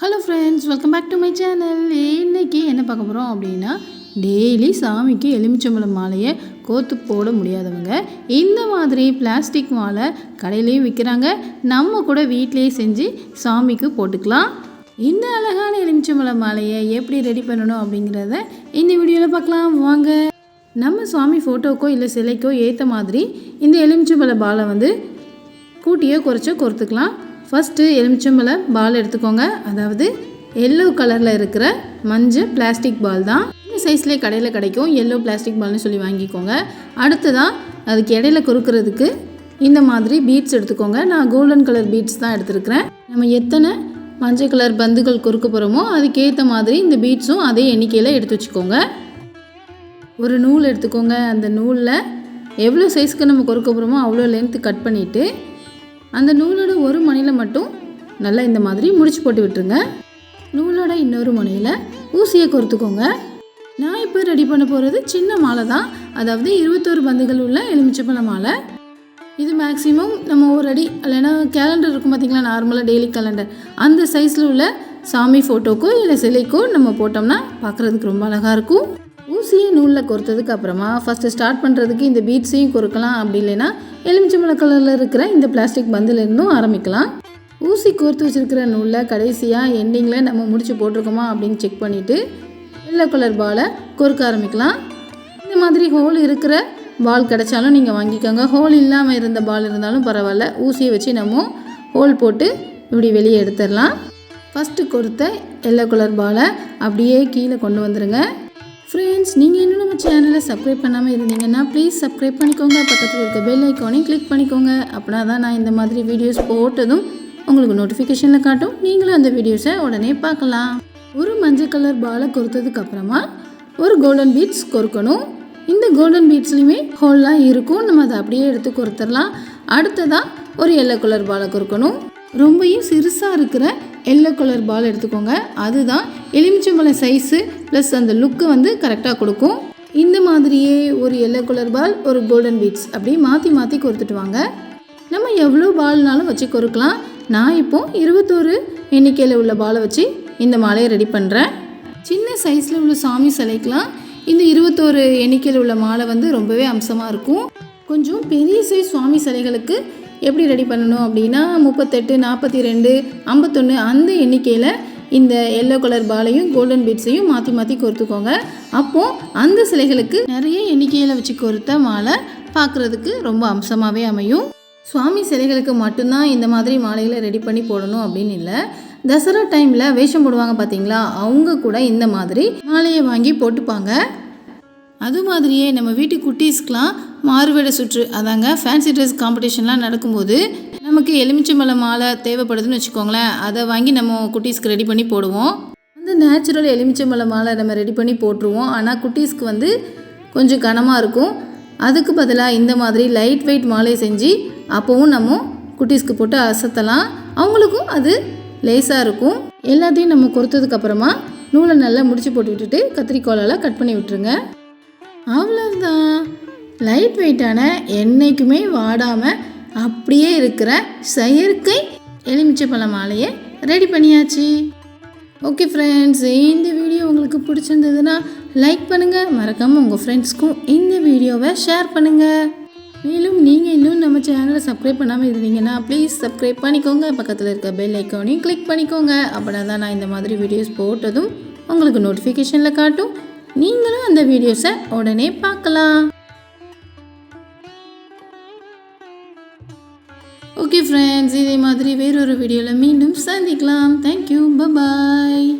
Hello friends welcome back to my channel இன்றைக்கி என்ன பார்க்க போகிறோம் அப்படின்னா டெய்லி சாமிக்கு எலுமிச்சம்பழம் மாலையை கோத்து போட முடியாதவங்க இந்த மாதிரி பிளாஸ்டிக் மாலை கடையிலையும் விற்கிறாங்க நம்ம கூட வீட்டிலேயே செஞ்சு சாமிக்கு போட்டுக்கலாம். இந்த அழகான எலுமிச்சம்பழம் மாலையை எப்படி ரெடி பண்ணணும் அப்படிங்கிறத இந்த வீடியோவில் பார்க்கலாம். வாங்க. நம்ம சுவாமி ஃபோட்டோக்கோ இல்லை சிலைக்கோ ஏற்ற மாதிரி இந்த எலுமிச்சம்பழ பாலை வந்து கூட்டியோ குறைச்சோ கொடுத்துக்கலாம் ஃபஸ்ட்டு எலுமிச்சம்பழ பால் எடுத்துக்கோங்க. அதாவது எல்லோ கலரில் இருக்கிற மஞ்சள் பிளாஸ்டிக் பால் தான். இந்த சைஸ்லேயே கடையில் கிடைக்கும். எல்லோ பிளாஸ்டிக் பால்னு சொல்லி வாங்கிக்கோங்க. அடுத்ததாக அதுக்கு இடையில கொறுக்கிறதுக்கு இந்த மாதிரி பீட்ஸ் எடுத்துக்கோங்க. நான் கோல்டன் கலர் பீட்ஸ் தான் எடுத்துருக்கிறேன். நம்ம எத்தனை மஞ்சள் கலர் பந்துகள் கொறுக்க போகிறோமோ அதுக்கேற்ற மாதிரி இந்த பீட்ஸும் அதே எண்ணிக்கையில் எடுத்து வச்சுக்கோங்க. ஒரு நூல் எடுத்துக்கோங்க. அந்த நூலில் எவ்வளோ சைஸ்க்கு நம்ம கொறுக்க போகிறோமோ அவ்வளோ லென்த்து கட் பண்ணிவிட்டு அந்த நூலோட ஒரு முனையில் மட்டும் நல்லா இந்த மாதிரி முடிச்சு போட்டு விட்டுருங்க. நூலோட இன்னொரு முனையில் ஊசியை கொறுத்துக்கோங்க நான் இப்போ ரெடி பண்ண போகிறது சின்ன மாலை தான். அதாவது இருபத்தோரு பந்துகள் உள்ள எலுமிச்சப்பழ மாலை. இது மேக்ஸிமம் நம்ம ஒரு அடி இல்லைன்னா கேலண்டர் இருக்கும் பார்த்தீங்களா நார்மலாக டெய்லி கேலண்டர் அந்த சைஸில் உள்ள சாமி ஃபோட்டோக்கோ இல்லை சிலைக்கோ நம்ம போட்டோம்னா பார்க்குறதுக்கு ரொம்ப அழகாக இருக்கும். ஊசியை நூலில் கொறுத்ததுக்கு அப்புறமா ஃபஸ்ட்டு ஸ்டார்ட் பண்ணுறதுக்கு இந்த பீட்ஸையும் கொறுக்கலாம் அப்படி இல்லைன்னா எலுமிச்சம்பழ கலரில் இருக்கிற இந்த பிளாஸ்டிக் பந்துலேருந்தும் ஆரம்பிக்கலாம். ஊசி கோர்த்து வச்சுருக்கிற நூலில் கடைசியாக எண்டிங்கில் நம்ம முடிச்சு போட்டிருக்கோமா அப்படின்னு செக் பண்ணிவிட்டு எல்லோ கலர் பாலை கொறுக்க ஆரம்பிக்கலாம். இந்த மாதிரி ஹோல் இருக்கிற பால் கிடைச்சாலும் நீங்கள் வாங்கிக்கோங்க. ஹோல் இல்லாமல் இருந்த பால் இருந்தாலும் பரவாயில்ல. ஊசியை வச்சு நம்ம ஹோல் போட்டு இப்படி வெளியே எடுத்துடலாம். ஃபஸ்ட்டு கொடுத்த எல்லோ கலர் பாலை அப்படியே கீழே கொண்டு வந்துடுங்க ஃப்ரெண்ட்ஸ் நீங்கள் இன்னும் நம்ம சேனலை சப்ஸ்கிரைப் பண்ணாமல் இருந்தீங்கன்னா ப்ளீஸ் சப்ஸ்கிரைப் பண்ணிக்கோங்க. பக்கத்தில் இருக்க பெல் ஐக்கானையும் கிளிக் பண்ணிக்கோங்க. அப்படின்னா தான் நான் இந்த மாதிரி வீடியோஸ் போட்டதும் உங்களுக்கு நோட்டிஃபிகேஷனில் காட்டும். நீங்களும் அந்த வீடியோஸை உடனே பார்க்கலாம். ஒரு மஞ்சள் கலர் பாலை கொடுத்ததுக்கப்புறமா ஒரு கோல்டன் பீட்ஸ் கொறுக்கணும் இந்த கோல்டன் பீட்ஸ்லையுமே ஹோல்லாம் இருக்கும். நம்ம அதை அப்படியே எடுத்து கொடுத்துடலாம். அடுத்ததாக ஒரு எல்லோ கலர் பாலை கொறுக்கணும் ரொம்பவும் சிறுசாக இருக்கிற எல்லோ கலர் பால் எடுத்துக்கோங்க. அதுதான் எலுமிச்சம்பழம் சைஸு ப்ளஸ் அந்த லுக்கு வந்து கரெக்டாக கொடுக்கும். இந்த மாதிரியே ஒரு எல்லோ கலர் பால் ஒரு கோல்டன் பீட்ஸ் அப்படி மாற்றி மாற்றி கொடுத்துட்டு வாங்க. நம்ம எவ்வளோ பால்னாலும் வச்சு கொடுக்கலாம். நான் இப்போ இருபத்தோரு எண்ணிக்கையில் உள்ள பாலை வச்சு இந்த மாலையை ரெடி பண்ணுறேன் சின்ன சைஸில் உள்ள சாமி சிலைக்கெலாம் இந்த இருபத்தோரு எண்ணிக்கையில் உள்ள மாலை வந்து ரொம்பவே அம்சமாக இருக்கும். கொஞ்சம் பெரிய சைஸ் சுவாமி சிலைகளுக்கு எப்படி ரெடி பண்ணணும் அப்படின்னா முப்பத்தெட்டு நாற்பத்தி ரெண்டு ஐம்பத்தொன்று அந்த எண்ணிக்கையில் இந்த எல்லோ கலர் பாலையும் கோல்டன் பீட்ஸையும் மாற்றி மாற்றி கோர்த்துக்கோங்க. அப்போது அந்த சிலைகளுக்கு நிறைய எண்ணிக்கையில் வச்சு கோர்த்த மாலை பார்க்குறதுக்கு ரொம்ப அம்சமாகவே அமையும். சுவாமி சிலைகளுக்கு மட்டும்தான் இந்த மாதிரி மாலைகளை ரெடி பண்ணி போடணும் அப்படின்னு இல்லை. தசரா டைமில் வேஷம் போடுவாங்க பார்த்தீங்களா அவங்க கூட இந்த மாதிரி மாலையை வாங்கி போட்டுப்பாங்க. அது மாதிரியே நம்ம வீட்டு குட்டீஸ்க்கெலாம் மாறுவேட சுற்று. அதாங்க ஃபேன்சி ட்ரெஸ் காம்படிஷன்லாம் நடக்கும்போது நமக்கு எலுமிச்சம்பழம் மாலை தேவைப்படுதுன்னு வச்சுக்கோங்களேன். அதை வாங்கி நம்ம குட்டீஸ்க்கு ரெடி பண்ணி போடுவோம். அந்த நேச்சுரல் எலுமிச்சம்பழம் மாலை நம்ம ரெடி பண்ணி போட்டுருவோம். ஆனால் குட்டீஸ்க்கு வந்து கொஞ்சம் கனமாக இருக்கும். அதுக்கு பதிலாக இந்த மாதிரி லைட் வெயிட் மாலை செஞ்சு அப்போவும் நம்ம குட்டீஸ்க்கு போட்டு அசத்தலாம். அவங்களுக்கும் அது லேசாக இருக்கும். எல்லாத்தையும் நம்ம கொடுத்ததுக்கு அப்புறமா நூலை நல்லா முடிச்சு போட்டு விட்டுட்டு கத்திரிக்கோலால் கட் பண்ணி விட்டுருங்க. அவ்வளோதான் லைட் வெயிட்டான என்றைக்குமே வாடாமல் அப்படியே இருக்கிற செயற்கை எலுமிச்சை மாலையை ரெடி பண்ணியாச்சு. ஓகே ஃப்ரெண்ட்ஸ் இந்த வீடியோ உங்களுக்கு பிடிச்சிருந்ததுன்னா லைக் பண்ணுங்கள் மறக்காமல் உங்கள் ஃப்ரெண்ட்ஸ்க்கும் இந்த வீடியோவை ஷேர் பண்ணுங்கள் மேலும் நீங்கள் இன்னும் நம்ம சேனலை சப்ஸ்கிரைப் பண்ணாமல் இருந்தீங்கன்னா ப்ளீஸ் சப்ஸ்கிரைப் பண்ணிக்கோங்க. பக்கத்தில் இருக்க பெல் ஐக்கானையும் கிளிக் பண்ணிக்கோங்க. அப்படின்னா தான் நான் இந்த மாதிரி வீடியோஸ் போட்டதும் உங்களுக்கு நோட்டிஃபிகேஷனில் காட்டும். நீங்களும் அந்த வீடியோஸை உடனே பார்க்கலாம். ஓகே ஃப்ரெண்ட்ஸ் இதே மாதிரி வேறொரு வீடியோவில் மீண்டும் சந்திக்கலாம். Thank you bye bye